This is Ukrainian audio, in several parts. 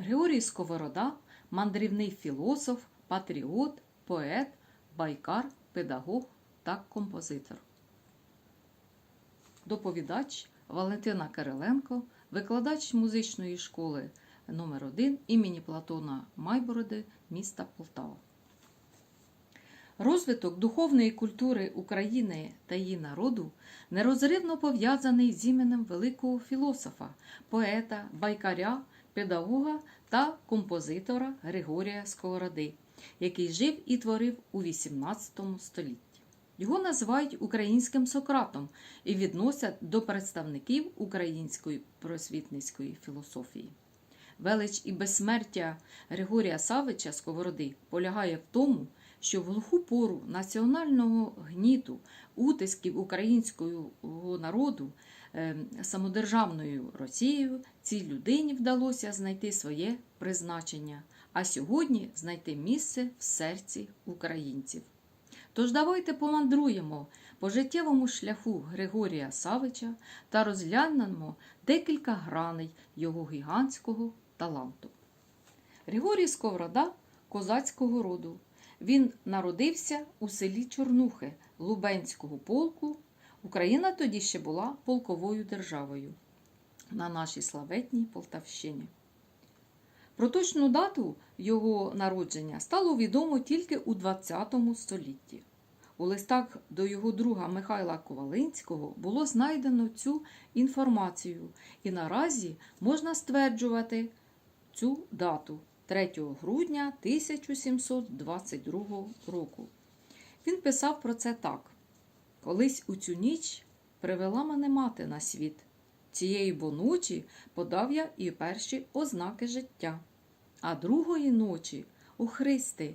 Григорій Сковорода мандрівний філософ, патріот, поет, байкар, педагог та композитор. Доповідач Валентина Кириленко, викладач музичної школи номер 1 імені Платона Майбороди міста Полтава. Розвиток духовної культури України та її народу нерозривно пов'язаний з іменем великого філософа, поета, байкаря, педагога та композитора Григорія Сковороди, який жив і творив у XVIII столітті. Його називають українським Сократом і відносять до представників української просвітницької філософії. Велич і безсмертя Григорія Савича Сковороди полягає в тому, що в глуху пору національного гніту, утисків українського народу самодержавною Росією цій людині вдалося знайти своє призначення, а сьогодні знайти місце в серці українців. Тож давайте помандруємо по життєвому шляху Григорія Савича та розглянемо декілька граней його гігантського таланту. Григорій Сковорода козацького роду. Він народився у селі Чорнухи Лубенського полку. Україна тоді ще була полковою державою на нашій славетній Полтавщині. Про точну дату його народження стало відомо тільки у ХХ столітті. У листах до його друга Михайла Ковалинського було знайдено цю інформацію, і наразі можна стверджувати цю дату 3 грудня 1722 року. Він писав про це так: Колись у цю ніч привела мене мати на світ. Цієї бо ночі подав я і перші ознаки життя. А другої ночі, о Христи,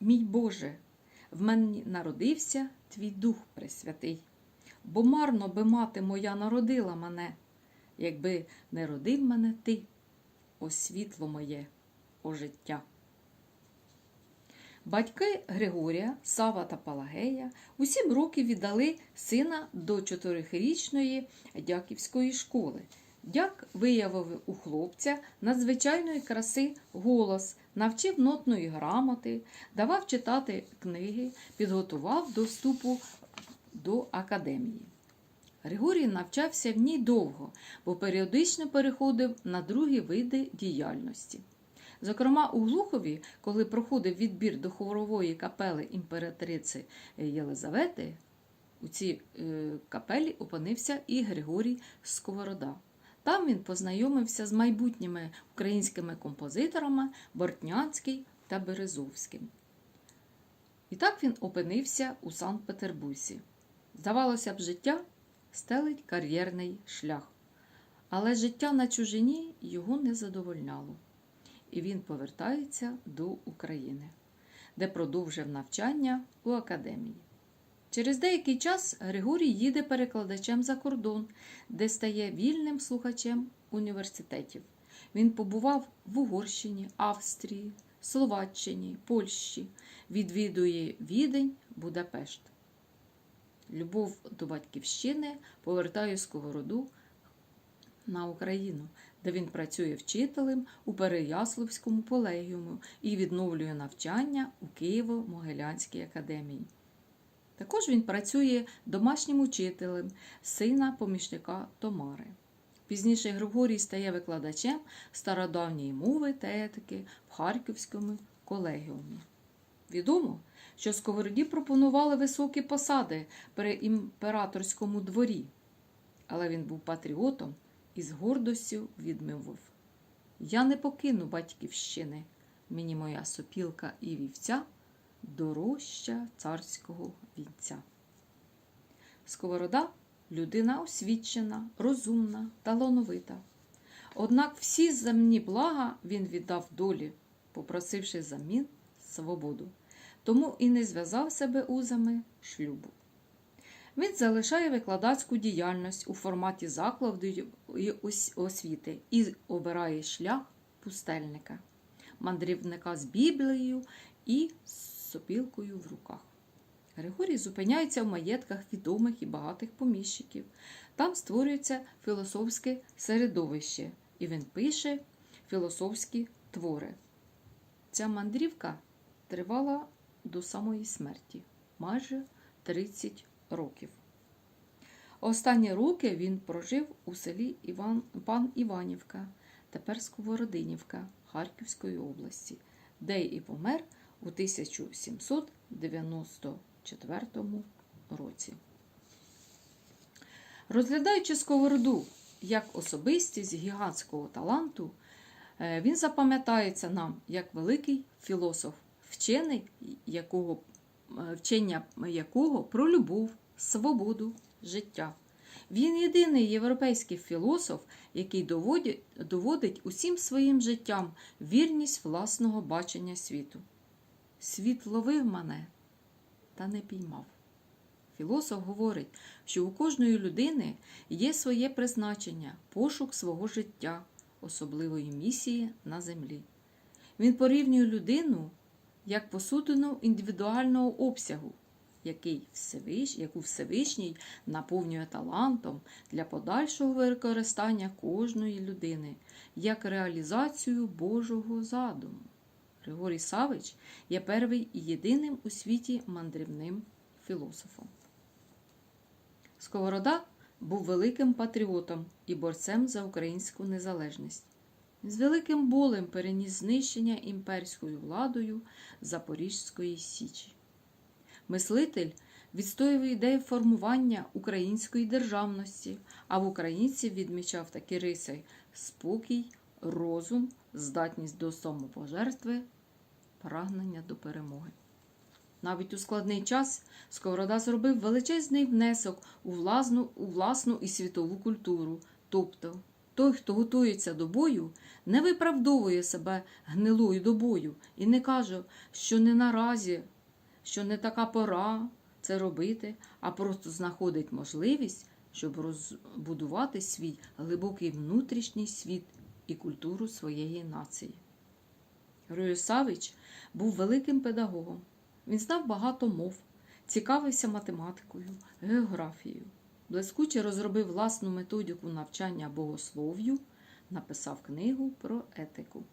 мій Боже, в мені народився твій Дух Пресвятий. Бо марно би мати моя народила мене, якби не родив мене ти, о світло моє, о життя. Батьки Григорія, Сава та Палагея у сім років віддали сина до чотирирічної дяківської школи. Дяк виявив у хлопця надзвичайної краси голос, навчив нотної грамоти, давав читати книги, підготував до вступу до академії. Григорій навчався в ній довго, бо періодично переходив на другі види діяльності. Зокрема, у Глухові, коли проходив відбір до хорової капели імператриці Єлизавети, у цій е, капелі опинився і Григорій Сковорода. Там він познайомився з майбутніми українськими композиторами Бортнянський та Березовським. І так він опинився у Санкт-Петербурзі. Здавалося б, життя стелить кар'єрний шлях. Але життя на чужині його не задовольняло. І він повертається до України, де продовжив навчання у академії. Через деякий час Григорій їде перекладачем за кордон, де стає вільним слухачем університетів. Він побував в Угорщині, Австрії, Словаччині, Польщі, відвідує Відень, Будапешт. Любов до батьківщини повертає сковороду на Україну, де він працює вчителем у Переяславському колегіуму і відновлює навчання у Києво-Могилянській академії. Також він працює домашнім учителем сина помічника Томари. Пізніше Григорій стає викладачем стародавньої мови та етики в Харківському колегіумі. Відомо, що Сковороді пропонували високі посади при імператорському дворі, але він був патріотом і з гордостю відмовив: Я не покину батьківщини, мені моя сопілка і вівця дорожча царського вінця. Сковорода людина освічена, розумна, талановита. Однак всі земні блага він віддав долі, попросивши замін свободу, тому і не зв'язав себе узами шлюбу. Він залишає викладацьку діяльність у форматі закладу освіти і обирає шлях пустельника, мандрівника з Біблією і сопілкою в руках. Григорій зупиняється в маєтках відомих і багатих поміщиків. Там створюється філософське середовище, і він пише філософські твори. Ця мандрівка тривала до самої смерті майже 30 років. Останні роки він прожив у селі Іван, Пан Іванівка, тепер Сковородинівка Харківської області, де і помер у 1794 році. Розглядаючи сковороду як особистість гігантського таланту, е, він запам'ятається нам як великий філософ, вчений якого, е, вчення якого про любов, свободу, життя. Він єдиний європейський філософ, який доводить, усім своїм життям вірність власного бачення світу. Світ ловив мене та не піймав. Філософ говорить, що у кожної людини є своє призначення, пошук свого життя, особливої місії на землі. Він порівнює людину як посудину індивідуального обсягу, який Всевиш... яку Всевишній наповнює талантом для подальшого використання кожної людини, як реалізацію Божого задуму. Григорій Савич є перший і єдиним у світі мандрівним філософом. Сковорода був великим патріотом і борцем за українську незалежність. З великим болем переніс знищення імперською владою Запорізької Січі. Мислитель відстоював ідею формування української державності, а в українців відмічав такі риси спокій, розум, здатність до самопожертви, прагнення до перемоги. Навіть у складний час Сковорода зробив величезний внесок у власну, у власну і світову культуру. Тобто, той, хто готується до бою, не виправдовує себе гнилою до бою і не каже, що не наразі, що не така пора це робити, а просто знаходить можливість, щоб розбудувати свій глибокий внутрішній світ і культуру своєї нації. Савич був великим педагогом. Він знав багато мов, цікавився математикою, географією, блискуче розробив власну методику навчання богослов'ю, написав книгу про етику.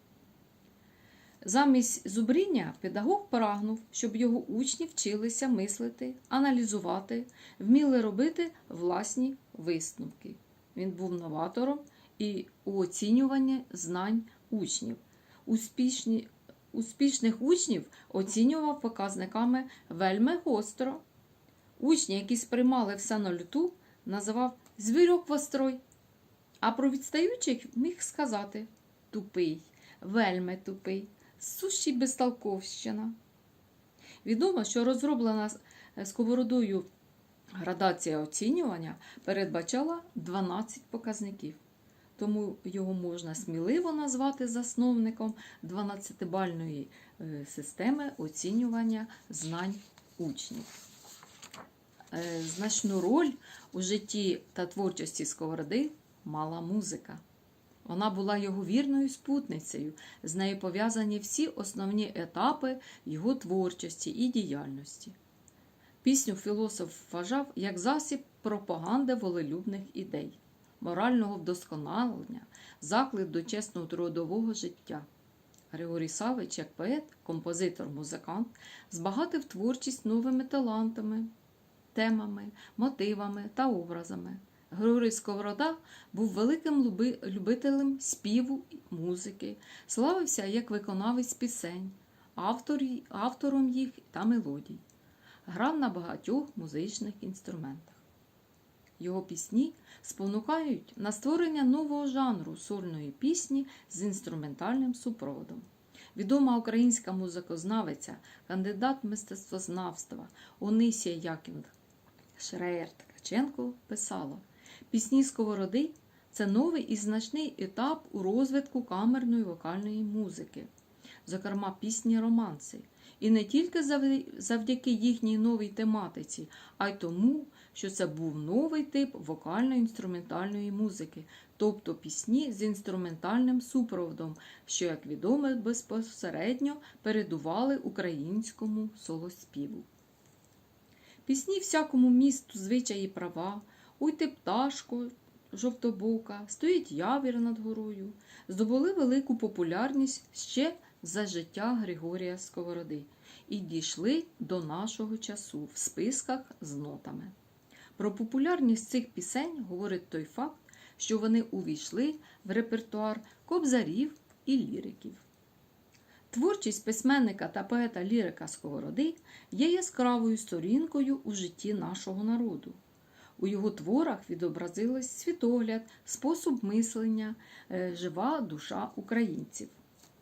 Замість зубріння педагог прагнув, щоб його учні вчилися мислити, аналізувати, вміли робити власні висновки. Він був новатором і у оцінюванні знань учнів. Успішні успішних учнів оцінював показниками вельми гостро. Учні, які сприймали все на люту, називав звірок вострой. А про відстаючих міг сказати тупий, вельми тупий, сущий безтолковщина. Відомо, що розроблена сковородою градація оцінювання передбачала 12 показників тому його можна сміливо назвати засновником 12-бальної е, системи оцінювання знань учнів. Е, значну роль у житті та творчості Сковороди мала музика. Вона була його вірною спутницею, з нею пов'язані всі основні етапи його творчості і діяльності. Пісню філософ вважав як засіб пропаганди волелюбних ідей морального вдосконалення, заклик до чесного трудового життя. Григорій Савич, як поет, композитор, музикант, збагатив творчість новими талантами, темами, мотивами та образами. Григорій Сковорода був великим любителем співу музики, славився як виконавець пісень, автором їх та мелодій. Грав на багатьох музичних інструментах. Його пісні спонукають на створення нового жанру сольної пісні з інструментальним супроводом. Відома українська музикознавиця, кандидат мистецтвознавства Онисія Яків Шреєр Ткаченко писала: Пісні Сковороди це новий і значний етап у розвитку камерної вокальної музики, зокрема пісні романси. І не тільки завдяки їхній новій тематиці, а й тому, що це був новий тип вокально-інструментальної музики, тобто пісні з інструментальним супроводом, що, як відомо, безпосередньо передували українському солоспіву. Пісні всякому місту, звичаї права, уйти пташко, жовтобока, стоїть явір над горою, здобули велику популярність ще за життя Григорія Сковороди і дійшли до нашого часу в списках з нотами. Про популярність цих пісень говорить той факт, що вони увійшли в репертуар кобзарів і ліриків. Творчість письменника та поета лірика Сковороди є яскравою сторінкою у житті нашого народу. У його творах відобразились світогляд, спосіб мислення, е, жива душа українців.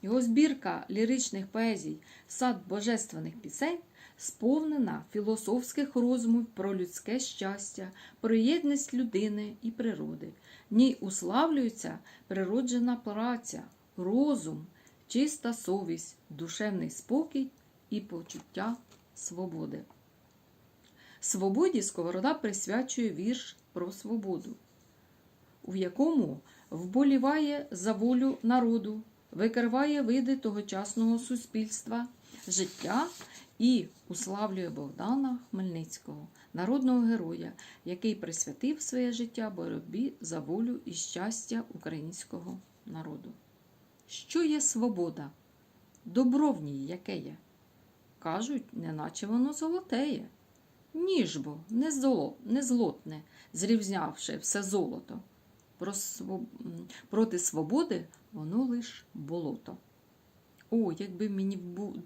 Його збірка ліричних поезій Сад божественних пісень сповнена філософських розмов про людське щастя, про єдність людини і природи. В ній уславлюється природжена праця, розум, чиста совість, душевний спокій і почуття свободи. Свободі Сковорода присвячує вірш про свободу, в якому вболіває за волю народу, викриває види тогочасного суспільства, життя і уславлює Богдана Хмельницького, народного героя, який присвятив своє життя боротьбі за волю і щастя українського народу. Що є свобода? Добро в ній яке є? Кажуть, неначе воно золотеє. Ніж бо не, золо, не злотне, зрівнявши все золото. Проти свободи воно лиш болото. О, якби мені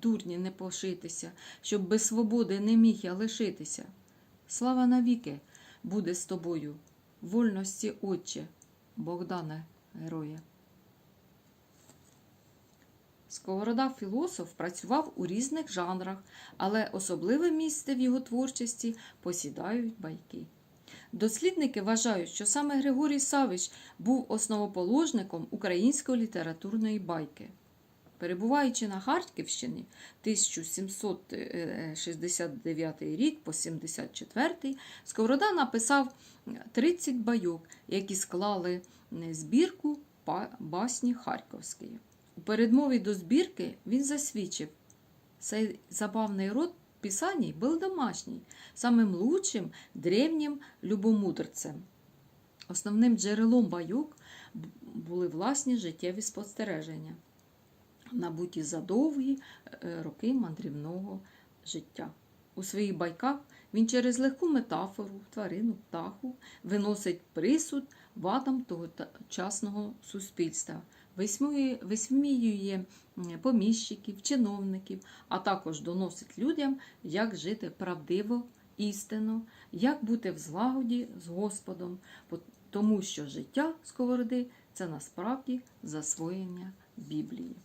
дурні не пошитися, щоб без свободи не міг я лишитися. Слава навіки буде з тобою, вольності, Отче, Богдане, героя. Сковорода філософ працював у різних жанрах, але особливе місце в його творчості посідають байки. Дослідники вважають, що саме Григорій Савич був основоположником української літературної байки. Перебуваючи на Харківщині 1769 рік по 74, Сковорода написав 30 байок, які склали збірку басні Харківської. Передмові до збірки він засвідчив, цей забавний род писаний був домашній, самим лучшим древнім любомудрцем. Основним джерелом байок були власні життєві спостереження, набуті за довгі е, роки мандрівного життя. У своїх байках він через легку метафору, тварину, птаху виносить присуд вадам тогочасного суспільства, висміює, поміщиків, чиновників, а також доносить людям, як жити правдиво, істинно, як бути в злагоді з Господом, тому що життя сковороди це насправді засвоєння Біблії.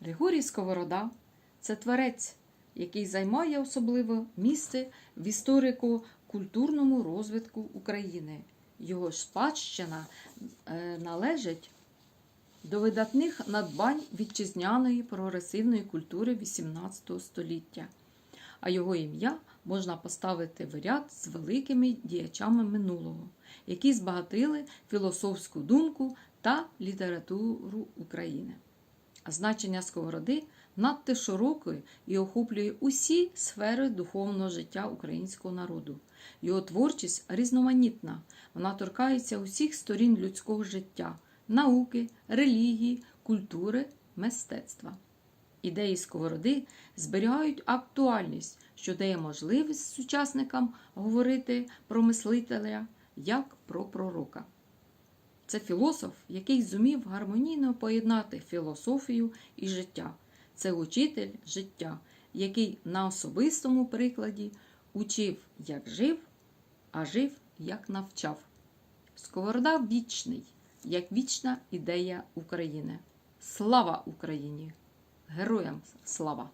Григорій Сковорода це творець, який займає особливе місце в історико-культурному розвитку України. Його спадщина е, належить до видатних надбань вітчизняної прогресивної культури XVIII століття, а його ім'я можна поставити в ряд з великими діячами минулого, які збагатили філософську думку та літературу України. А значення сковороди надто широке і охоплює усі сфери духовного життя українського народу. Його творчість різноманітна, вона торкається усіх сторін людського життя, науки, релігії, культури, мистецтва. Ідеї сковороди зберігають актуальність, що дає можливість сучасникам говорити про мислителя як про пророка. Це філософ, який зумів гармонійно поєднати філософію і життя. Це учитель життя, який на особистому прикладі учив, як жив, а жив, як навчав. Сковорода вічний, як вічна ідея України. Слава Україні! Героям слава!